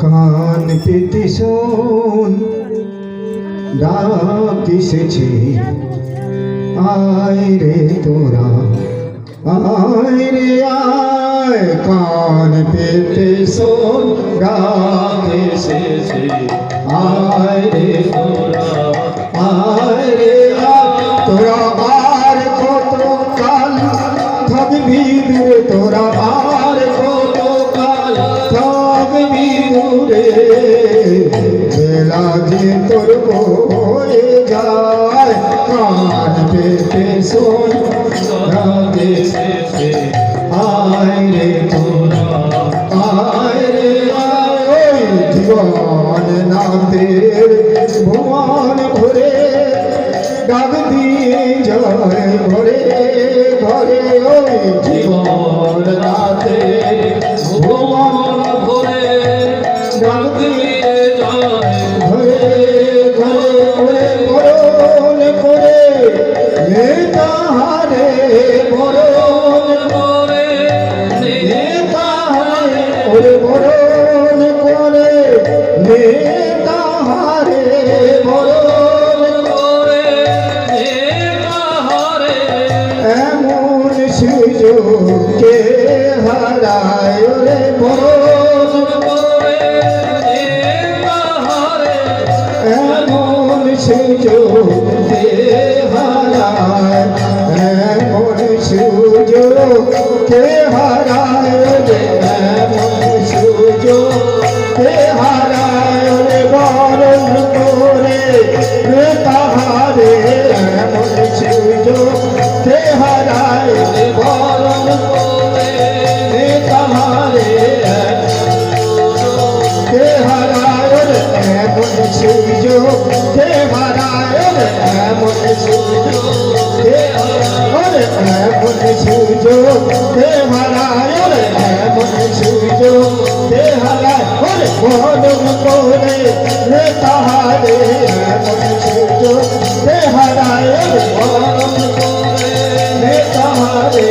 কান পেতে শোন, ডাক আয় রে তোরা, আয় রে আয়, কান পেতে শোন, ডাক আয় রে পেতে শোন রাগে আয় রে তোরা আয় রে আয়। জীবন নাদের ভুবন ভরে ডাক দিয়ে যায় বরণ করে এমন সুযোগকে হারায় রে বরণ এমন সুযোগকে হারায় বরণ করে রে তাহারে কে হারায় এমন সুযোগ কে হারায় এমন সুযোগ কে হারায় এমন সুযোগ কে হারায় এমন সুযোগ কে হারায় বলম করে তাহারে এমন সুযোগ কে হারায় রে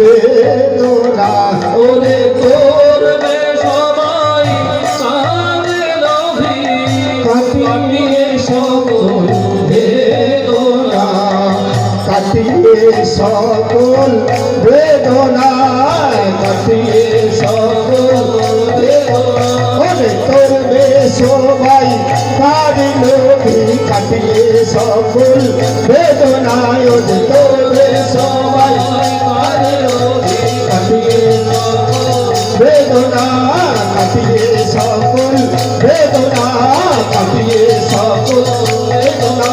সকল বেদনা ওরে করবে সবাই কাটিয়ে সকল বেদনা কাটিয়ে সকল বেদনা করবে সবাই তারি লোভী কাটিয়ে সকল বেদনায় ওরে করবে বেদনা কাটিয়ে সকল বেদনা কাটিয়ে সকল বেদনা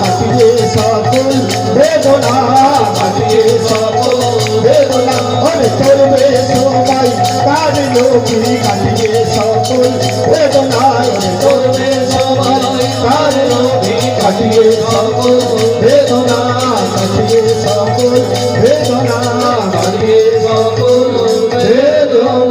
কাটিয়ে সকল বেদনা কাটিয়ে সকল বেদনা। ওরে করবে সবাই, তার লোকি কাটিয়ে সকল বেদনা। করবে সবাই, তার লোকি কাটিয়ে সকল বেদনা, কাটিয়ে সকল বেদনা, কাটিয়ে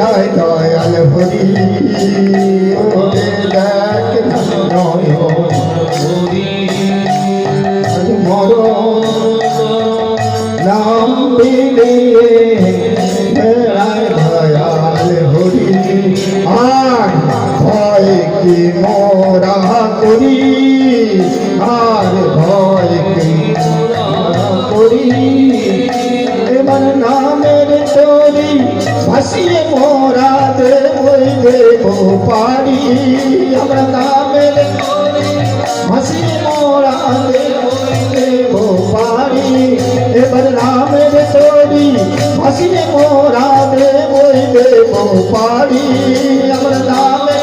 বেড়ায় দয়াল ভরি ওরে দেখ না মরণ নাম বেড়ায় দয়াল হরি। আর ভয় কি মোরা করি? আর ভয় কি মোরা করি? এবার তরি પાડીએ મોરા દે કોઈ દેખો પાડી હમણાં કામે હસી મોરા દે કોઈ દેખો પાડી એ બદનામ રે તોડી હસીને મોરા દે કોઈ હમણાં કામે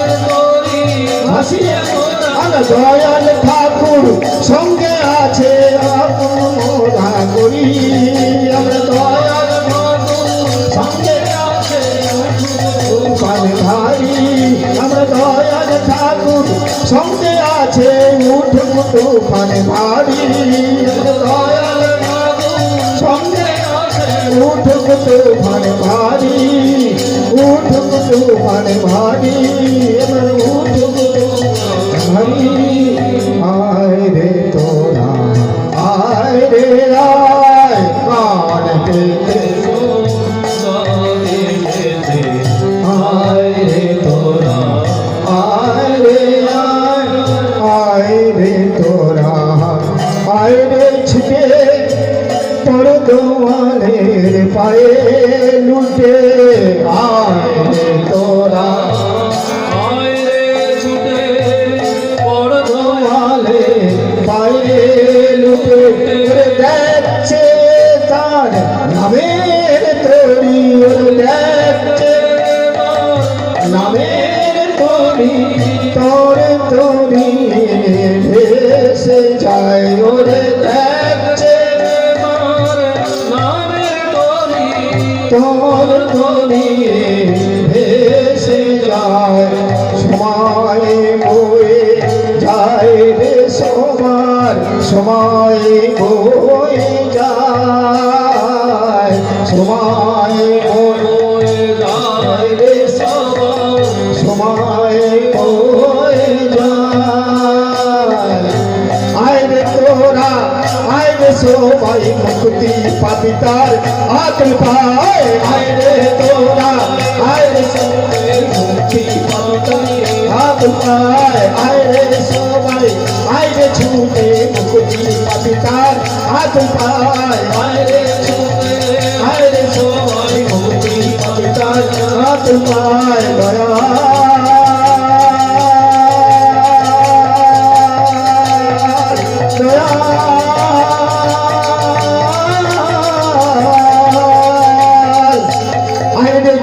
હસીને મોરા દે সঙ্গে আছে উঠ তুফান ভারী। দয়াল সঙ্গে আছে উঠ তুফান ভারী। উঠ তুফান ভারী। এবার উঠ ভারী। আয় রে তোরা আয় রে আয় কান পেতে তোর দোয়ালের পায়ে লুটে আয় তোরা। পায়ে লুটে দেখছে তার নামের তরি দেখছে নামের তরি তোর তরি। তোর তরি ভেসে যায়। সময় বয়ে যায় রে সবার সময় সবাই মুক্তি পাবি তার আত্ম পায় আয় রে তোরা, আয় রে সবাই, মুক্তি পাবি তার আত্ম পায় আয় রে সবাই, আয় রে ছুটে, মুক্তি পাবি তার পায় আয় রে ছুটে, আয় রে সবাই, মুক্তি পাবি তার পায় দয়া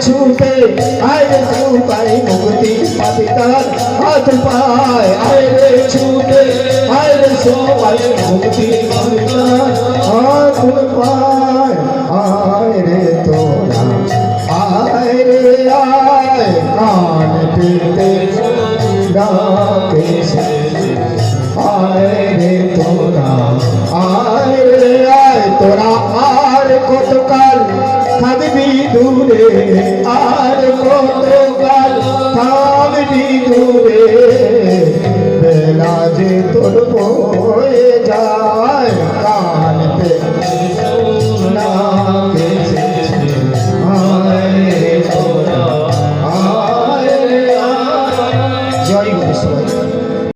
ছুটে আইরে ছুপাই মুক্তি পাবি তার হাত পায়। আইরে ছুটে আইরে সবাই মুক্তি পাবি হাত পায়। দূরে আর কতকাল থামনি দূরে বেলা যে তোর বয়ে যায়